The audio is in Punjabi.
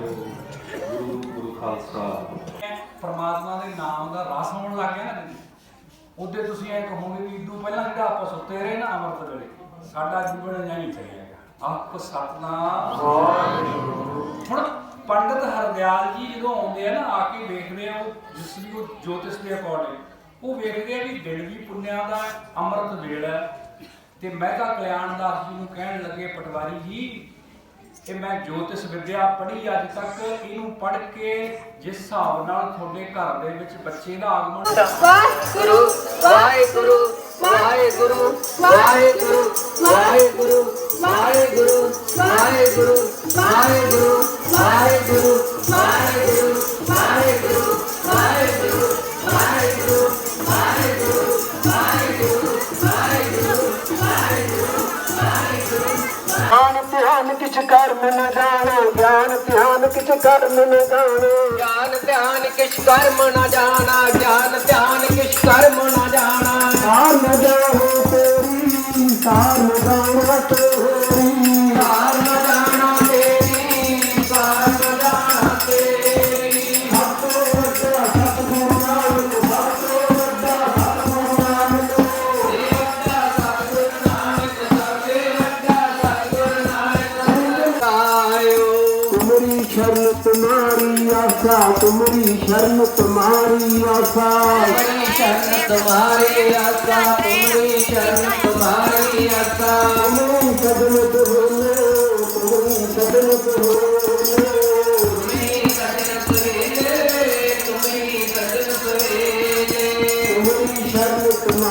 ਗੁਰੂ ਗੁਰੂ ਖਾਲਸਾ। ਪਰਮਾਤਮਾ ਦੇ ਨਾਮ ਦਾ ਰਸ ਹੋਣ ਲੱਗ ਗਿਆ ਨਾ ਉਹਦੇ ਤੁਸੀਂ ਐ ਕਹੋਗੇ ਵੀ ਇਦੋਂ ਪਹਿਲਾਂ ਜਿਹੜਾ ਆਪਾਂ ਸੁੱਤੇ ਰਹੇ ਨਾ ਅਮਰਤ ਵੇਲੇ। ਸਾਡਾ ਜੀਵਨ ਨਹੀਂ ਚੱਲਿਆਗਾ ਆਪ ਸਤਨਾਮ। ਹੁਣ ਪੰਡਤ ਹਰਦਿਆਲ ਜੀ ਜਦੋਂ ਆਉਂਦੇ ਆ ਨਾ ਆ ਕੇ ਵੇਖਦੇ ਆ ਉਹ ਜਿਸ ਵੀ ਉਹ ਜੋਤਿਸ਼ ਦੇ ਅਕੋਰਡਿੰਗ ਉਹ ਵੇਖਦੇ ਆ ਵੀ ਦਿਨ ਵੀ ਪੁੰਨਿਆਂ ਦਾ ਅੰਮ੍ਰਿਤ ਵੇਲਾ ਹੈ। ਤੇ ਮਹਿਤਾ ਕਲਿਆਣ ਦਾਸ ਜੀ ਨੂੰ ਕਹਿਣ ਲੱਗੇ ਪਟਵਾਰੀ ਜੀ ਇਹ ਮੈਂ ਜੋਤਿਸ਼ ਵਿਦਿਆ ਪੜ੍ਹੀ ਅੱਜ ਤੱਕ, ਇਹਨੂੰ ਪੜ੍ਹ ਕੇ ਜਿਸ ਹਿਸਾਬ ਨਾਲ ਤੁਹਾਡੇ ਘਰ ਦੇ ਵਿੱਚ ਬੱਚੇ ਦਾ ਆਗਮਨ ਵਾਹਿਗੁਰੂ ਵਾਹਿਗੁਰੂ ਵਾਹਿਗੁਰੂ ਵਾਹਿਗੁਰੂ ਵਾਹਿਗੁਰੂ ਵਾਹਿਗੁਰੂ ਵਾਹਿਗੁਰੂ ਵਾਹਿਗੁਰੂ ਕਿਛ ਕਰਮ ਨ ਜਾਣੋ, ਗਿਆਨ ਧਿਆਨ ਕਿਛ ਕਰਮ ਨ ਜਾਣੋ। ਗਿਆਨ ਧਿਆਨ ਕਿਛ ਕਰਮ ਨਾ ਜਾਣਾ ਗਿਆਨ तुम्हारी आशा तुम्हारी शरण तुम्हारी आशा शरण तुम्हारी आशा तुम्हारी शरण तुम्हारी आशा तुम्हें सदन तुम्हें